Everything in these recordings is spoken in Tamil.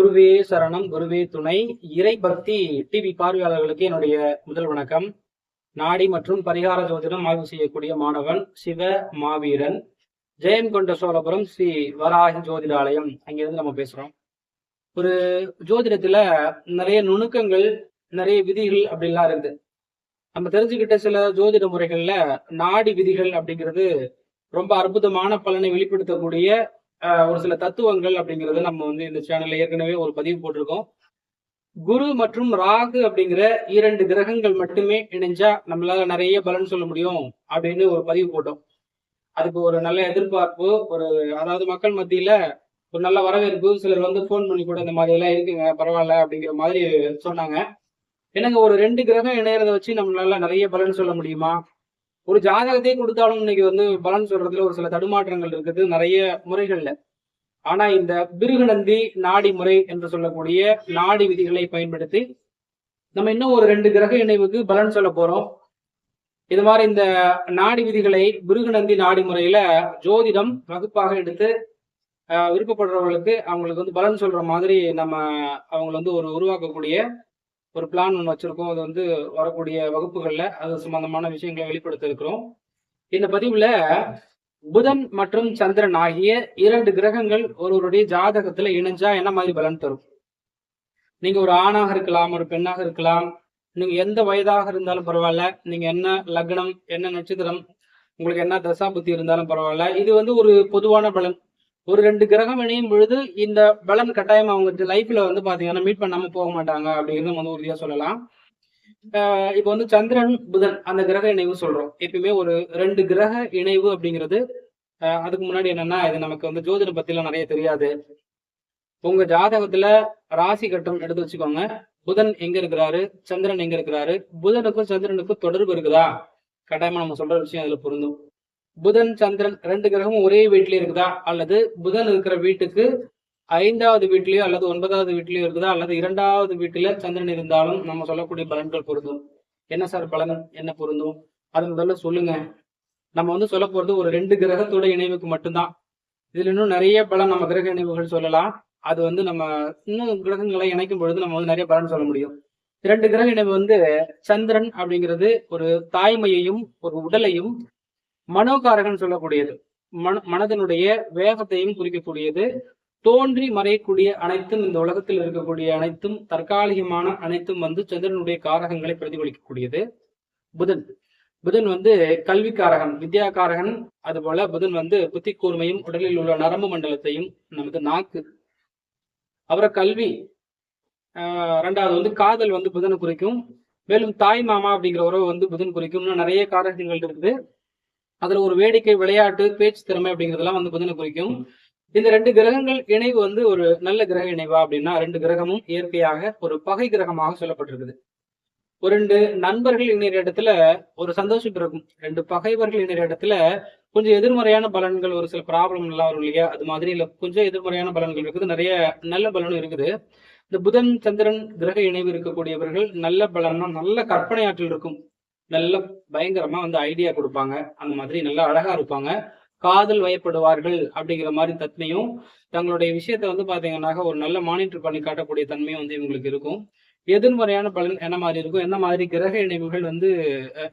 குருவே சரணம் குருவே துணை. இறை பக்தி டிவி பார்வையாளர்களுக்கு என்னுடைய முதல் வணக்கம். நாடி மற்றும் பரிகார ஜோதிடம் ஆய்வு செய்யக்கூடிய மாணவன் சிவ மாவீரன். ஜெயம் கொண்ட சோழபுரம் ஸ்ரீ வராகி ஜோதிடாலயம். அங்கிருந்து நம்ம பேசுறோம். ஒரு ஜோதிடத்துல நிறைய நுணுக்கங்கள் நிறைய விதிகள் அப்படின்லாம் இருக்குது நம்ம தெரிஞ்சுக்கிட்ட சில ஜோதிட முறைகள்ல நாடி விதிகள் அப்படிங்கிறது ரொம்ப அற்புதமான பலனை வெளிப்படுத்தக்கூடிய ஒரு சில தத்துவங்கள் அப்படிங்கிறது நம்ம வந்து இந்த சேனல்ல ஏற்கனவே ஒரு பதிவு போட்டிருக்கோம். குரு மற்றும் ராகு அப்படிங்கிற இரண்டு கிரகங்கள் மட்டுமே இணைஞ்சா நம்மளால நிறைய பலன் சொல்ல முடியும் அப்படின்னு ஒரு பதிவு போட்டோம். அதுக்கு ஒரு நல்ல எதிர்பார்ப்பு ஒரு அதாவது மக்கள் மத்தியில ஒரு நல்ல வரவேற்பு சிலர் வந்து ஃபோன் பண்ணி கூட இந்த மாதிரி எல்லாம் இருக்குங்க பரவாயில்ல அப்படிங்கிற மாதிரி சொன்னாங்க. என்னங்க ஒரு ரெண்டு கிரகம் இணையறத வச்சு நம்மளால நிறைய பலன் சொல்ல முடியுமா? ஒரு ஜாதகத்தை கொடுத்தாலும் இன்னைக்கு வந்து பலன் சொல்றதுல ஒரு சில தடுமாற்றங்கள் இருக்குது நிறைய முறைகள்ல. ஆனா இந்த பிருகுநந்தி நாடி முறை என்று சொல்லக்கூடிய நாடி விதிகளை பயன்படுத்தி நம்ம இன்னும் ஒரு ரெண்டு கிரக இணைவுக்கு பலன் சொல்ல போறோம். இது மாதிரி இந்த நாடி விதிகளை பிருகுநந்தி நாடி முறையில ஜோதிடம் வகுப்பாக எடுத்து விருப்பப்படுறவர்களுக்கு விருப்பப்படுறவங்களுக்கு அவங்களுக்கு வந்து பலன் சொல்ற மாதிரி நம்ம அவங்களை வந்து ஒரு உருவாக்கக்கூடிய ஒரு பிளான் ஒன்று வச்சிருக்கோம். அது வந்து வரக்கூடிய வகுப்புகளில் அது சம்பந்தமான விஷயங்களை வெளிப்படுத்த இருக்கிறோம் இந்த பதிவுல புதன் மற்றும் சந்திரன் ஆகிய இரண்டு கிரகங்கள் ஒருவருடைய ஜாதகத்துல இணைஞ்சா என்ன மாதிரி பலன் தரும்? நீங்க ஒரு ஆணாக இருக்கலாம் ஒரு பெண்ணாக இருக்கலாம். நீங்க எந்த வயதாக இருந்தாலும் பரவாயில்ல. நீங்க என்ன லக்னம் என்ன நட்சத்திரம் உங்களுக்கு என்ன தசா புத்தி இருந்தாலும் பரவாயில்ல. இது வந்து ஒரு பொதுவான பலன். ஒரு ரெண்டு கிரகம் இணையும் பொழுது இந்த பலன் கட்டாயம் அவங்க லைஃப்ல வந்து பாத்தீங்கன்னா மீட் பண்ணாம போக மாட்டாங்க அப்படிங்கிறது வந்து உறுதியா சொல்லலாம். இப்போ வந்து சந்திரன் புதன் அந்த கிரக இணைவு சொல்றோம். எப்பயுமே ஒரு ரெண்டு கிரக இணைவு அப்படிங்கிறது அதுக்கு முன்னாடி என்னன்னா இது நமக்கு வந்து ஜோதிடம் பத்திலாம் நிறைய தெரியாது. உங்க ஜாதகத்துல ராசி கட்டம் எடுத்து வச்சுக்கோங்க. புதன் எங்க இருக்கிறாரு? சந்திரன் எங்க இருக்கிறாரு? புதனுக்கும் சந்திரனுக்கும் தொடர்பு இருக்குதா? கட்டாயமா நம்ம சொல்ற விஷயம் அதுல பொருந்தும். புதன் சந்திரன் ரெண்டு கிரகமும் ஒரே வீட்லயே இருக்குதா? அல்லது புதன் இருக்கிற வீட்டுக்கு ஐந்தாவது வீட்லயோ அல்லது ஒன்பதாவது வீட்லயோ இருக்குதா? அல்லது இரண்டாவது வீட்டுல சந்திரன் இருந்தாலும் நம்ம சொல்லக்கூடிய பலன்கள் பொருந்தும். என்ன சார் பலன்? என்ன பொருந்தும்? அது முதல்ல சொல்லுங்க. நம்ம வந்து சொல்ல போறது ஒரு ரெண்டு கிரகத்தோட இணைவுக்கு மட்டும்தான். இதுல இன்னும் நிறைய பலன் நம்ம கிரக இணைவுகள் சொல்லலாம். அது வந்து நம்ம இன்னும் கிரகங்களை இணைக்கும் பொழுது நம்ம வந்து நிறைய பலன் சொல்ல முடியும். இரண்டு கிரக இணைவு வந்து சந்திரன் அப்படிங்கிறது ஒரு தாய்மையையும் ஒரு உடலையும் மனோகாரகன் சொல்லக்கூடியது. மன மனதனுடைய வேகத்தையும் குறிக்கக்கூடியது. தோன்றி மறையக்கூடிய அனைத்தும் இந்த உலகத்தில் இருக்கக்கூடிய அனைத்தும் தற்காலிகமான அனைத்தும் வந்து சந்திரனுடைய காரகங்களை பிரதிபலிக்கக்கூடியது. புதன். புதன் வந்து கல்வி காரகன் வித்யா காரகன் அதுபோல புதன் வந்து புத்தி கூர்மையும் உடலில் உள்ள நரம்பு மண்டலத்தையும் நமது நாக்கு. அப்புறம் கல்வி. ஆஹ் ரெண்டாவது வந்து காதல் வந்து புதனை குறிக்கும். மேலும் தாய் மாமா அப்படிங்கிற உறவு வந்து புதன் குறிக்கும் இன்னும் நிறைய காரகங்கள் இருக்குது. அதுல ஒரு வேடிக்கை விளையாட்டு பேச்சு திறமை அப்படிங்கிறதெல்லாம் வந்து புதனை குறிக்கும். இந்த ரெண்டு கிரகங்கள் இணைவு வந்து ஒரு நல்ல கிரக இணைவா அப்படின்னா ரெண்டு கிரகமும் இயற்கையாக ஒரு பகை கிரகமாக சொல்லப்பட்டிருக்குது. ஒரு ரெண்டு நண்பர்கள் இணைய இடத்துல ஒரு சந்தோஷம் இருக்கும். ரெண்டு பகைவர்கள் இணைய இடத்துல கொஞ்சம் எதிர்மறையான பலன்கள் ஒரு சில ப்ராப்ளம் எல்லாம் வரும் இல்லையா? அது மாதிரி இல்ல கொஞ்சம் எதிர்மறையான பலன்கள் இருக்குது. நிறைய நல்ல பலனும் இருக்குது. இந்த புதன் சந்திரன் கிரக இணைவு இருக்கக்கூடியவர்கள் நல்ல பலனும் நல்ல கற்பனை ஆற்றல் இருக்கும். நல்ல பயங்கரமா வந்து ஐடியா கொடுப்பாங்க. அந்த மாதிரி நல்லா அழகா இருப்பாங்க. காதல் வயப்படுவார்கள் அப்படிங்கிற மாதிரி தன்மையும் தங்களுடைய விஷயத்த வந்து பாத்தீங்கன்னாக்க ஒரு நல்ல மானிட்டர் பண்ணி காட்டக்கூடிய தன்மையும் வந்து இவங்களுக்கு இருக்கும். எதிர்மறையான பலன் என்ன மாதிரி இருக்கும்? என்ன மாதிரி கிரக இணைவுகள் வந்து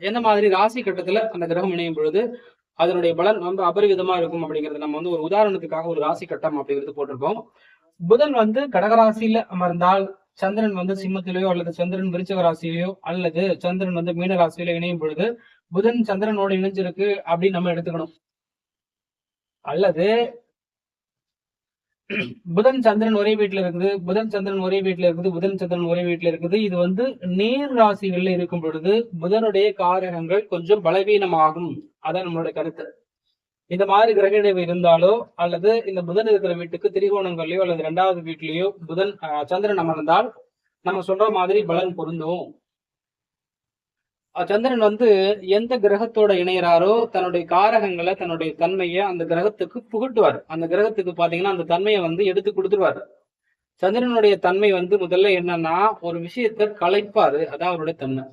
என்ன மாதிரி ராசி கட்டத்துல அந்த கிரகம் இணையும் பொழுது அதனுடைய பலன் ரொம்ப அபரிவிதமா இருக்கும் அப்படிங்கிறது நம்ம வந்து ஒரு உதாரணத்துக்காக ஒரு ராசி கட்டம் அப்படிங்கிறது போட்டிருக்கோம். புதன் வந்து கடகராசியில அமர்ந்தால் சந்திரன் வந்து சிம்மத்திலேயோ அல்லது சந்திரன் விருச்சக ராசியிலேயோ அல்லது சந்திரன் வந்து மீன ராசியில இணையும் பொழுது புதன் சந்திரனோட இணைஞ்சிருக்கு அப்படின்னு நம்ம எடுத்துக்கணும். அல்லது புதன் சந்திரன் ஒரே வீட்டுல இருக்குது புதன் சந்திரன் ஒரே வீட்டுல இருக்குது புதன் சந்திரன் ஒரே வீட்டுல இருக்குது. இது வந்து நீர் ராசிகள்ல இருக்கும் பொழுது புதனுடைய காரகங்கள் கொஞ்சம் பலவீனமாகும். அதான் நம்மளோட கருத்து. இந்த மாதிரி கிரக இணைவு இருந்தாலோ அல்லது இந்த புதன் இருக்கிற வீட்டுக்கு திரிகோணங்கள்லயோ அல்லது இரண்டாவது வீட்லயோ புதன் சந்திரன் அமர்ந்தால் நம்ம சொல்ற மாதிரி பலன் பொருந்தும். சந்திரன் வந்து எந்த கிரகத்தோட இணையிறாரோ தன்னுடைய காரகங்களை தன்னுடைய தன்மையை அந்த கிரகத்துக்கு புகட்டுவார். அந்த கிரகத்துக்கு பாத்தீங்கன்னா அந்த தன்மையை வந்து எடுத்து கொடுத்துருவாரு. சந்திரனுடைய தன்மை வந்து முதல்ல என்னன்னா ஒரு விஷயத்த கலைப்பாரு. அதான் அவருடைய தன்மை.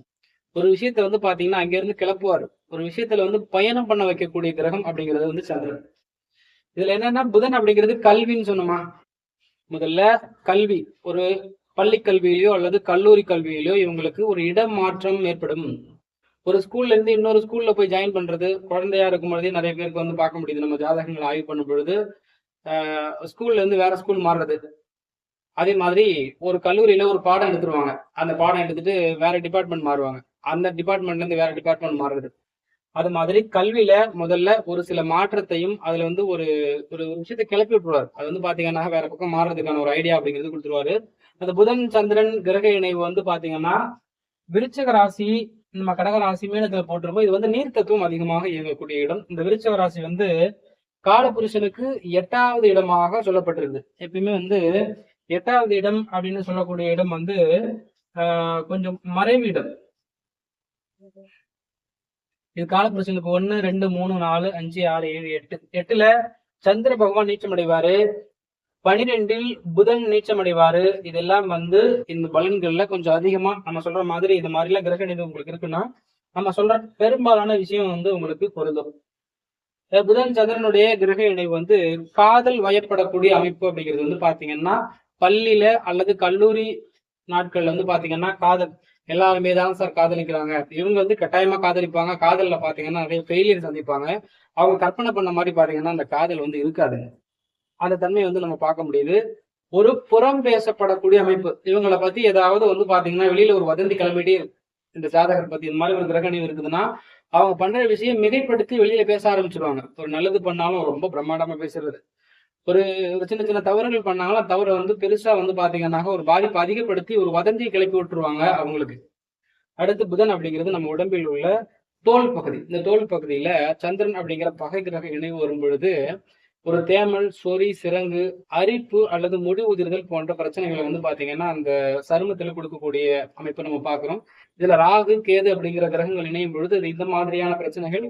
ஒரு விஷயத்த வந்து பாத்தீங்கன்னா அங்க இருந்து கிளப்புவாரு. ஒரு விஷயத்துல வந்து பயணம் பண்ண வைக்கக்கூடிய கிரகம் அப்படிங்கிறது வந்து சந்திரன். இதுல என்னன்னா புதன் அப்படிங்கிறது கல்வின்னு சொன்னோமா? முதல்ல கல்வி. ஒரு பள்ளி கல்வியிலயோ அல்லது கல்லூரி கல்வியிலயோ இவங்களுக்கு ஒரு இடம் மாற்றம் ஏற்படும். ஒரு ஸ்கூல்ல இருந்து இன்னொரு ஸ்கூல்ல போய் ஜாயின் பண்றது குழந்தையா இருக்கும் பொழுதே நிறைய பேருக்கு வந்து பார்க்க முடியுது. நம்ம ஜாதகங்களை ஆய்வு பண்ணும் பொழுது ஸ்கூல்ல இருந்து வேற ஸ்கூல் மாறுறது. அதே மாதிரி ஒரு கல்லூரியில ஒரு பாடம் எடுத்துருவாங்க. அந்த பாடம் எடுத்துட்டு வேற டிபார்ட்மெண்ட் மாறுவாங்க. அந்த டிபார்ட்மெண்ட்ல இருந்து வேற டிபார்ட்மெண்ட் மாறுறது அது மாதிரி கல்வியில முதல்ல ஒரு சில மாற்றத்தையும் அதுல வந்து ஒரு ஒரு விஷயத்தை கிளப்பி விட்டுருவாரு. அது வந்து பாத்தீங்கன்னா வேற பக்கம் மாறுறதுக்கான ஒரு ஐடியா அப்படிங்கிறது கொடுத்துருவாரு. அந்த புதன் சந்திரன் கிரக இணைவு வந்து பாத்தீங்கன்னா விருச்சக ராசி நம்ம கடக ராசி மீனத்துல போட்டிருப்போம். இது வந்து நீர் தத்துவம் அதிகமாக இயங்கக்கூடிய இடம். இந்த விருச்சக ராசி வந்து காலபுருஷனுக்கு எட்டாவது இடமாக சொல்லப்பட்டிருக்கு எப்பயுமே வந்து எட்டாவது இடம் அப்படின்னு சொல்லக்கூடிய இடம் வந்து ஆஹ் கொஞ்சம் மறைவு இடம். இது காலபுருஷனுக்கு ஒன்னு ரெண்டு மூணு நாலு அஞ்சு ஆறு ஏழு எட்டு. எட்டுல சந்திர பகவான் நீச்சம் அடைவாரு பனிரெண்டில் புதன் நீச்சம் அடைவாரு இதெல்லாம் வந்து இந்த பலன்கள்ல கொஞ்சம் அதிகமா நம்ம சொல்ற மாதிரி இது மாதிரி எல்லாம் கிரக நிலை உங்களுக்கு இருக்குன்னா நம்ம சொல்ற பெரும்பாலான விஷயம் வந்து உங்களுக்கு பொருந்தும். புதன் சந்திரனுடைய கிரக இணைவு வந்து காதல் வயப்படக்கூடிய அமைப்பு அப்படிங்கிறது வந்து பாத்தீங்கன்னா பள்ளியில அல்லது கல்லூரி நாட்கள்ல வந்து பாத்தீங்கன்னா காதல் எல்லாருமே தான் சார் காதலிக்கிறாங்க. இவங்க வந்து கட்டாயமா காதலிப்பாங்க. காதல்ல பாத்தீங்கன்னா நிறைய ஃபெயிலியர் சந்திப்பாங்க. அவங்க கற்பனை பண்ண மாதிரி பாத்தீங்கன்னா அந்த காதல் வந்து இருக்காது அந்த தன்மையை வந்து நம்ம பார்க்க முடியுது. ஒரு புறம் பேசப்படக்கூடிய அமைப்பு. இவங்களை பத்தி ஏதாவது வந்து பாத்தீங்கன்னா வெளியில ஒரு வதந்தி கிளம்பிட்டே இந்த ஜாதகர் பத்தி இந்த மாதிரி ஒரு கிரகணிவு இருக்குதுன்னா அவங்க பண்ற விஷயம் மிகைப்படுத்தி வெளியில பேச ஆரம்பிச்சிருவாங்க. ஒரு நல்லது பண்ணாலும் ரொம்ப பிரம்மாண்டமா பேசுறது. ஒரு சின்ன சின்ன தவறுகள் பண்ணாலும் தவறை வந்து பெருசா வந்து பாத்தீங்கன்னா ஒரு பாதிப்பு அதிகப்படுத்தி ஒரு வதந்தியை கிளப்பி விட்டுருவாங்க அவங்களுக்கு. அடுத்து புதன் அப்படிங்கிறது நம்ம உடம்பில் உள்ள தோல் பகுதி. இந்த தோல் பகுதியில சந்திரன் அப்படிங்கிற பகை கிரக இணைவு வரும் பொழுது ஒரு தேமல் சொறி சிறங்கு அரிப்பு அல்லது முடி உதிர்தல் போன்ற பிரச்சனைகளை வந்து பாத்தீங்கன்னா அந்த சருமத்துல கொடுக்கக்கூடிய அமைப்பு நம்ம பாக்குறோம் இதுல ராகு கேது அப்படிங்கிற கிரகங்கள் இணையும் பொழுது இந்த மாதிரியான பிரச்சனைகள்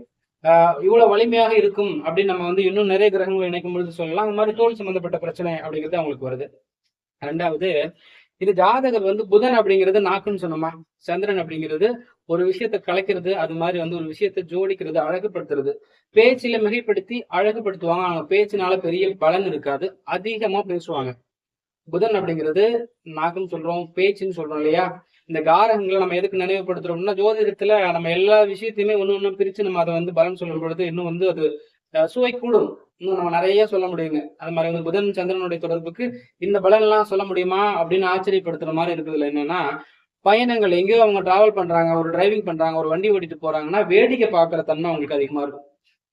இவ்வளவு வலிமையாக இருக்கும் அப்படின்னு நம்ம வந்து இன்னும் நிறைய கிரகங்கள் இணைக்கும் பொழுது சொல்லலாம். அந்த மாதிரி தோல் சம்பந்தப்பட்ட பிரச்சனை அப்படிங்கிறது அவங்களுக்கு வருது. ரெண்டாவது இது ஜாதகர் வந்து புதன் அப்படிங்கிறது நாக்குன்னு சொன்னோமா? சந்திரன் அப்படிங்கிறது ஒரு விஷயத்த கலைக்கிறது அது மாதிரி வந்து ஒரு விஷயத்த ஜோடிக்கிறது அழகுபடுத்துறது. பேச்சில மிகைப்படுத்தி அழகுபடுத்துவாங்க. அவங்க பேச்சினால பெரிய பலன் இருக்காது. அதிகமா பேசுவாங்க. புதன் அப்படிங்கிறது நாக்குன்னு சொல்றோம் பேச்சுன்னு சொல்றோம் இல்லையா? இந்த காரகங்களை நம்ம எதுக்கு நினைவுபடுத்துறோம்னா ஜோதிடத்துல நம்ம எல்லா விஷயத்தையுமே ஒண்ணு ஒண்ணு பிரிச்சு நம்ம அதை வந்து பலன் சொல்லும் பொழுது இன்னும் வந்து அது சுவை கூடும். இன்னும் நம்ம நிறைய சொல்ல முடியுங்க. அது மாதிரி வந்து புதன் சந்திரனுடைய தொடர்புக்கு இந்த பலன் எல்லாம் சொல்ல முடியுமா அப்படின்னு ஆச்சரியப்படுத்துற மாதிரி இருக்குதுல என்னன்னா பயணங்கள் எங்கேயோ அவங்க டிராவல் பண்றாங்க ஒரு டிரைவிங் பண்றாங்க ஒரு வண்டி ஓட்டிட்டு போறாங்கன்னா வேடிக்கை பார்க்குற தன்மை அவங்களுக்கு அதிகமா இருக்கும்.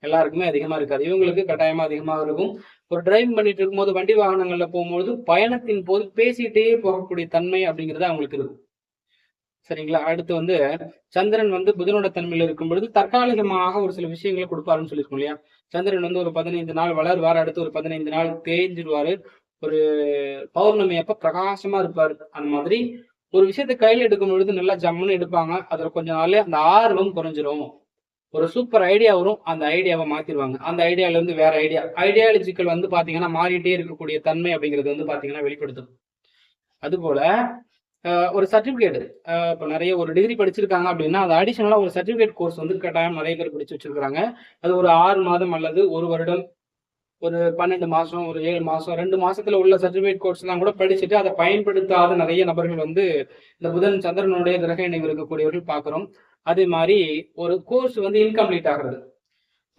எல்லாருக்குமே அதிகமா இருக்காது. இவங்களுக்கு கட்டாயமா அதிகமாக இருக்கும். ஒரு டிரைவிங் பண்ணிட்டு இருக்கும்போது வண்டி வாகனங்கள்ல போகும்போது பயணத்தின் போது பேசிட்டே போகக்கூடிய தன்மை அப்படிங்கிறது அவங்களுக்கு இருக்கும். சரிங்களா? அடுத்து வந்து சந்திரன் வந்து புதனோட தன்மையில இருக்கும் பொழுது தற்காலிகமாக ஒரு சில விஷயங்களை கொடுப்பாருன்னு சொல்லியிருக்கோம் இல்லையா? சந்திரன் வந்து ஒரு பதினைந்து நாள் வளருவார். அடுத்து ஒரு பதினைந்து நாள் தேஞ்சிடுவாரு ஒரு பௌர்ணமி அப்ப பிரகாசமா இருப்பாரு. அந்த மாதிரி ஒரு விஷயத்த கையில எடுக்கும் பொழுது நல்லா ஜம்முன்னு எடுப்பாங்க. அதுல கொஞ்ச நாள்ல அந்த ஆர்வம் குறைஞ்சிரும். ஒரு சூப்பர் ஐடியா வரும் அந்த ஐடியாவை மாத்திடுவாங்க அந்த ஐடியால இருந்து வேற ஐடியா ஐடியாலஜிக்கல் வந்து பாத்தீங்கன்னா மாறிட்டே இருக்கக்கூடிய தன்மை அப்படிங்கிறது வந்து பாத்தீங்கன்னா வெளிப்படுத்தும். அதுபோல ஒரு சர்டிஃபிகேட் இப்போ நிறைய ஒரு டிகிரி படிச்சிருக்காங்க அப்படின்னா அது அடிஷனலாக ஒரு சர்டிஃபிகேட் கோர்ஸ் வந்து கட்டாயம் நிறைய பேர் படிச்சு வச்சிருக்காங்க அது ஒரு ஆறு மாதம் அல்லது ஒரு வருடம் ஒரு பன்னெண்டு மாதம் ஒரு ஏழு மாதம் ரெண்டு மாதத்தில் உள்ள சர்டிஃபிகேட் கோர்ஸ்லாம் கூட படிச்சுட்டு அதை பயன்படுத்தாத நிறைய நபர்கள் வந்து இந்த புதன் சந்திரனுடைய கிரக இணைவு இருக்கக்கூடியவர்கள் பார்க்குறோம் அதே மாதிரி ஒரு கோர்ஸ் வந்து இன்கம்ப்ளீட் ஆகிறது.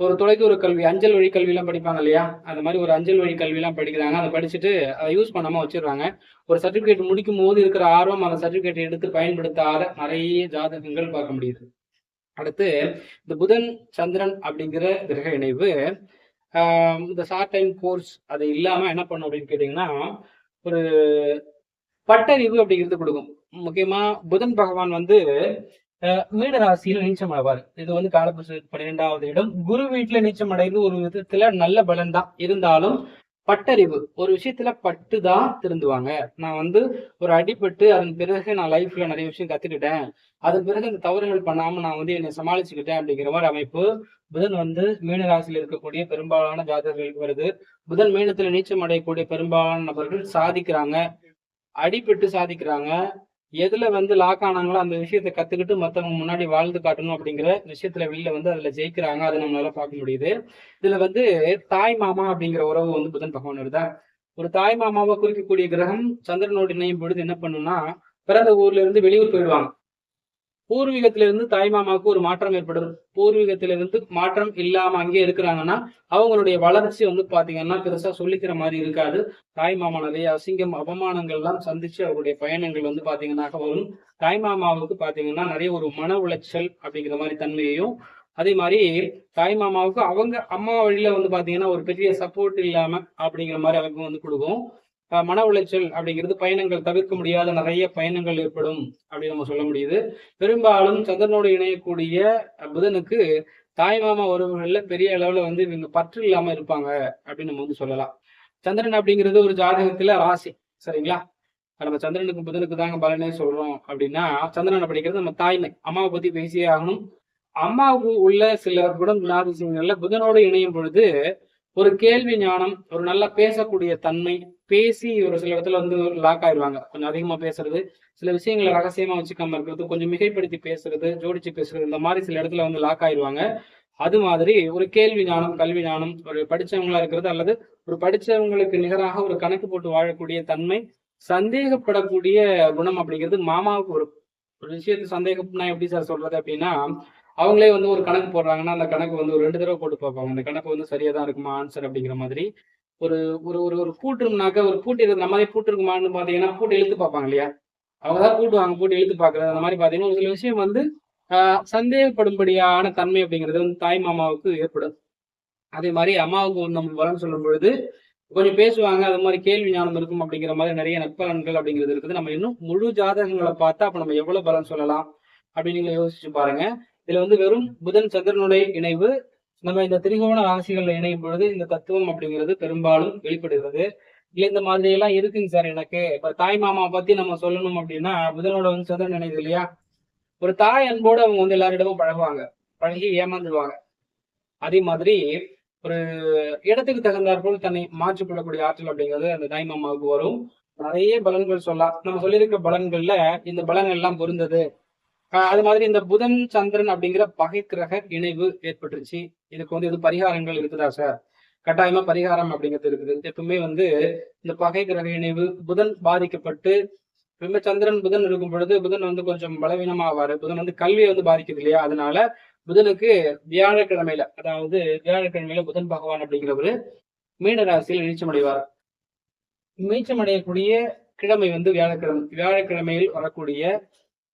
ஒரு தொலைதூர கல்வி அஞ்சல் வழி கல்வியெல்லாம் படிப்பாங்க இல்லையா? அந்த மாதிரி ஒரு அஞ்சல் வழி கல்வியெல்லாம் படிக்கிறாங்க. அதை படிச்சுட்டு அதை யூஸ் பண்ணாமல் வச்சிடுறாங்க. ஒரு சர்டிஃபிகேட் முடிக்கும் போது இருக்கிற ஆர்வம் அந்த சர்டிஃபிகேட் எடுத்து பயன்படுத்தாத நிறைய ஜாதகங்கள் பார்க்க முடியுது. அடுத்து இந்த புதன் சந்திரன் அப்படிங்கிற கிரக இணைவு இந்த ஷார்ட் டைம் கோர்ஸ் அது இல்லாமல் என்ன பண்ணும் அப்படின்னு கேட்டிங்கன்னா ஒரு பட்டறிவு அப்படிங்கிறது கொடுக்கும். முக்கியமாக புதன் பகவான் வந்து மீன ராசியில் நீச்சம் அடைவார். இது வந்து காலபுருஷ பன்னிரெண்டாவது இடம். குரு வீட்டுல நீச்சம் அடைந்து ஒரு விதத்துல நல்ல பலன் தான் இருந்தாலும் பட்டறிவு. ஒரு விஷயத்துல பட்டு தான் திருந்துவாங்க. நான் வந்து ஒரு அடிப்பட்டு அதன் பிறகு நான் லைஃப்ல நிறைய விஷயம் கத்துக்கிட்டேன். அதன் பிறகு இந்த தவறுகள் பண்ணாம நான் வந்து என்னை சமாளிச்சுக்கிட்டேன் அப்படிங்கிற மாதிரி அமைப்பு புதன் வந்து மீன ராசியில் இருக்கக்கூடிய பெரும்பாலான ஜாதகர்களுக்கு வருது. புதன் மீனத்துல நீச்சம் அடையக்கூடிய பெரும்பாலான நபர்கள் சாதிக்கிறாங்க. அடிபட்டு சாதிக்கிறாங்க. எதுல வந்து லாக் ஆனாங்களோ அந்த விஷயத்த கத்துக்கிட்டு மத்தவங்க முன்னாடி வாழ்ந்து காட்டணும் அப்படிங்கிற விஷயத்துல வெளியில வந்து அதுல ஜெயிக்கிறாங்க. அதை நம்மளால பார்க்க முடியுது. இதுல வந்து தாய் மாமா அப்படிங்கிற உறவு வந்து புதன் பகவான் வருதா ஒரு தாய் மாமாவை குறிக்கக்கூடிய கிரகம் சந்திரனோடு இணையும் பொழுது என்ன பண்ணும்னா பிறந்த ஊர்ல இருந்து வெளியூர் போயிடுவாங்க. பூர்வீகத்திலிருந்து தாய்மாமாவுக்கு ஒரு மாற்றம் ஏற்படும். பூர்வீகத்திலிருந்து மாற்றம் இல்லாம அங்கேயே இருக்கிறாங்கன்னா அவங்களுடைய வளர்ச்சி வந்து பாத்தீங்கன்னா பெருசா சொல்லிக்கிற மாதிரி இருக்காது. தாய்மாமா நிறைய அசிங்கம் அவமானங்கள் எல்லாம் சந்திச்சு அவருடைய பயணங்கள் வந்து பாத்தீங்கன்னா வரும். தாய்மாமாவுக்கு பாத்தீங்கன்னா நிறைய ஒரு மன உளைச்சல் அப்படிங்கிற மாதிரி தன்மையையும் அதே மாதிரி தாய் மாமாவுக்கு அவங்க அம்மா வழியில வந்து பாத்தீங்கன்னா ஒரு பெரிய சப்போர்ட் இல்லாம அப்படிங்கிற மாதிரி அவங்க வந்து கொடுக்கும். மன உளைச்சல் அப்படிங்கிறது பயணங்கள் தவிர்க்க முடியாத நிறைய பயணங்கள் ஏற்படும் அப்படின்னு நம்ம சொல்ல முடியுது. பெரும்பாலும் சந்திரனோடு இணையக்கூடிய புதனுக்கு தாய் மாமா உறவுகள்ல பெரிய அளவுல வந்து இவங்க பற்று இல்லாம இருப்பாங்க அப்படின்னு நம்ம வந்து சொல்லலாம். சந்திரன் அப்படிங்கிறது ஒரு ஜாதகத்துல ராசி சரிங்களா? நம்ம சந்திரனுக்கு புதனுக்கு தாங்க பலனே சொல்றோம் அப்படின்னா சந்திரன் அப்படிங்கிறது நம்ம தாய்மை அம்மாவை பத்தி பேசியே ஆகணும். அம்மாவுக்கு உள்ள சில குணம் குணாதிசயங்கள்ல புதனோடு இணையும் பொழுது ஒரு கேள்வி ஞானம் ஒரு நல்லா பேசக்கூடிய தன்மை பேசி ஒரு சில இடத்துல வந்து லாக் ஆயிடுவாங்க கொஞ்சம் அதிகமா பேசுறது சில விஷயங்களை ரகசியமா வச்சுக்காம இருக்கிறது கொஞ்சம் மிகைப்படுத்தி பேசுறது ஜோடிச்சு பேசுறது இந்த மாதிரி சில இடத்துல வந்து லாக் ஆயிடுவாங்க அது மாதிரி ஒரு கேள்வி ஞானம் கல்வி ஞானம் ஒரு படிச்சவங்களா இருக்கிறது அல்லது ஒரு படிச்சவங்களுக்கு நிகராக ஒரு கணக்கு போட்டு வாழக்கூடிய தன்மை சந்தேகப்படக்கூடிய குணம் அப்படிங்கிறது மாமாவுக்கு ஒரு ஒரு விஷயத்தை சந்தேகம்னா எப்படி சார் சொல்றது அப்படின்னா அவங்களே வந்து ஒரு கணக்கு போடுறாங்கன்னா அந்த கணக்கு வந்து ஒரு ரெண்டு தடவை போட்டு பார்ப்பாங்க. அந்த கணக்கு வந்து சரியா தான் இருக்குமா ஆன்சர் அப்படிங்கிற மாதிரி ஒரு ஒரு ஒரு ஒரு கூட்டுனாக்க ஒரு பூட்டு நம்ம மாதிரி கூட்டிருக்குமான்னு இருக்குமான்னு கூட்டு பூட்டு இழுத்து பார்ப்பாங்க இல்லையா? அவங்க தான் கூட்டுவாங்க கூட்டு இழுத்து பார்க்கறது அந்த மாதிரி பார்த்தீங்கன்னா ஒரு சில விஷயம் வந்து ஆஹ் சந்தேகப்படும்படியான தன்மை அப்படிங்கிறது வந்து தாய் மாமாவுக்கு ஏற்படும். அதே மாதிரி அம்மாவுக்கு நம்ம வரன்னு சொல்லும் பொழுது கொஞ்சம் பேசுவாங்க அது மாதிரி கேள்வி ஞானம் இருக்கும் அப்படிங்கிற மாதிரி நிறைய நற்பலன்கள் அப்படிங்கிறது இருக்குது. நம்ம இன்னும் முழு ஜாதகங்களை பார்த்தா அப்ப நம்ம எவ்வளவு பலன் சொல்லலாம் அப்படின்னு நீங்க யோசிச்சு பாருங்க. இதுல வந்து வெறும் புதன் சந்திரனுடைய இணைவு நம்ம இந்த திரிகோண ராசிகள்ல இணையும் பொழுது இந்த தத்துவம் அப்படிங்கிறது பெரும்பாலும் வெளிப்படுகிறது. இல்ல இந்த மாதிரி எல்லாம் இருக்குங்க சார் எனக்கு. இப்ப தாய் மாமா பத்தி நம்ம சொல்லணும் அப்படின்னா புதனோட வந்து சந்திரன் இணையுது இல்லையா? ஒரு தாய் அன்போடு அவங்க வந்து எல்லாரிடமும் பழகுவாங்க. பழகி ஏமாந்துடுவாங்க அதே மாதிரி ஒரு இடத்துக்கு தகுந்தாற்போல் தன்னை மாற்றிக்கொள்ளக்கூடிய ஆற்றல் அப்படிங்கிறது அந்த தாய் மாமாவுக்கு வரும். நிறைய பலன்கள் சொல்லலாம். நம்ம சொல்லியிருக்க பலன்கள்ல இந்த பலன் எல்லாம் பொருந்தது. அது மாதிரி இந்த புதன் சந்திரன் அப்படிங்கிற பகை கிரக இணைவு ஏற்பட்டுருச்சு. இதுக்கு வந்து எது பரிகாரங்கள் இருக்குதா சார்? கட்டாயமா பரிகாரம் அப்படிங்கிறது இருக்குது. எப்பவுமே வந்து இந்த பகை கிரக இணைவு புதன் பாதிக்கப்பட்டு எப்பவுமே சந்திரன் புதன் இருக்கும் பொழுது புதன் வந்து கொஞ்சம் பலவீனமாவாரு. புதன் வந்து கல்வியை வந்து பாதிக்குது இல்லையா? அதனால புதனுக்கு வியாழக்கிழமையில அதாவது வியாழக்கிழமையில புதன் பகவான் அப்படிங்கிறவரு மீன ராசியில் நீச்சமடைவார் நீச்சமடையக்கூடிய கிழமை வந்து வியாழக்கிழமை. வியாழக்கிழமையில் வரக்கூடிய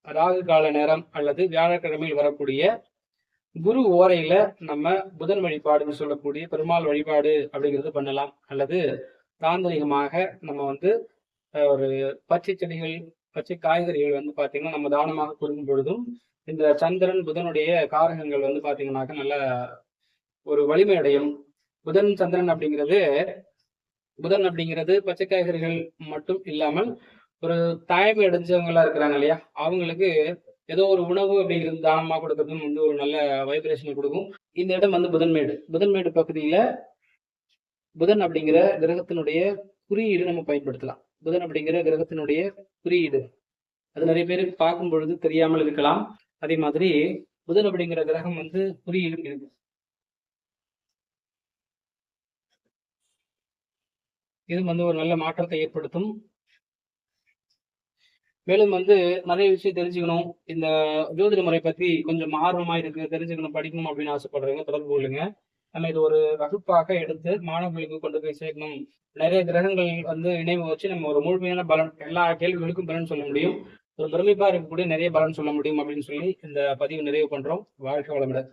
ராகு கால நேரம் அல்லது வியாழக்கிழமையில் வரக்கூடிய குரு ஓரையில நம்ம புதன் வழிபாடுன்னு சொல்லக்கூடிய பெருமாள் வழிபாடு அப்படிங்கிறது பண்ணலாம். அல்லது தாந்திரிகமாக நம்ம வந்து ஒரு பச்சை செடிகள் பச்சை காய்கறிகள் வந்து பாத்தீங்கன்னா நம்ம தானமாக கொடுக்கும் பொழுதும் இந்த சந்திரன் புதனுடைய காரகங்கள் வந்து பாத்தீங்கன்னாக்க நல்ல ஒரு வலிமை அடையும். புதன் சந்திரன் அப்படிங்கிறது புதன் அப்படிங்கிறது பச்சை காய்கறிகள் மட்டும் இல்லாமல் ஒரு தாயமை அடைஞ்சவங்களா இருக்கிறாங்க இல்லையா? அவங்களுக்கு ஏதோ ஒரு உணவு அப்படிங்கிறது தானமா கொடுக்கறதும் வந்து ஒரு நல்ல வைப்ரேஷனை கொடுக்கும். இந்த இடம் வந்து புதன்மேடு. புதன்மேடு பகுதியில புதன் அப்படிங்கிற கிரகத்தினுடைய குறியீடு நம்ம பயன்படுத்தலாம். புதன் அப்படிங்கிற கிரகத்தினுடைய குறியீடு. அது நிறைய பேர் பார்க்கும் பொழுது தெரியாமல் இருக்கலாம். அதே மாதிரி புதன் அப்படிங்கிற கிரகம் வந்து குறியீடு இருக்கு. இது வந்து ஒரு நல்ல மாற்றத்தை ஏற்படுத்தும். மேலும் வந்து நிறைய விஷயம் தெரிஞ்சுக்கணும். இந்த ஜோதிட முறை பத்தி கொஞ்சம் ஆர்வமா இருக்கு. தெரிஞ்சுக்கணும் படிக்கணும் அப்படின்னு ஆசைப்படுறவங்க தொடர்பு கொள்ளுங்க. நம்ம இது ஒரு வகுப்பாக எடுத்து மாணவர்களுக்கு கொண்டு போய் சேர்க்கணும். நிறைய கிரகங்கள் வந்து இணைவு வச்சு நம்ம ஒரு முழுமையான பலன் எல்லா கேள்விகளுக்கும் பலன் சொல்ல முடியும். ஒரு பிரமிப்பா இருக்கக்கூடிய நிறைய பலன் சொல்ல முடியும் அப்படின்னு சொல்லி இந்த பதிவு நிறைவு பண்றோம். வாழ்க்கை வளமுடன்.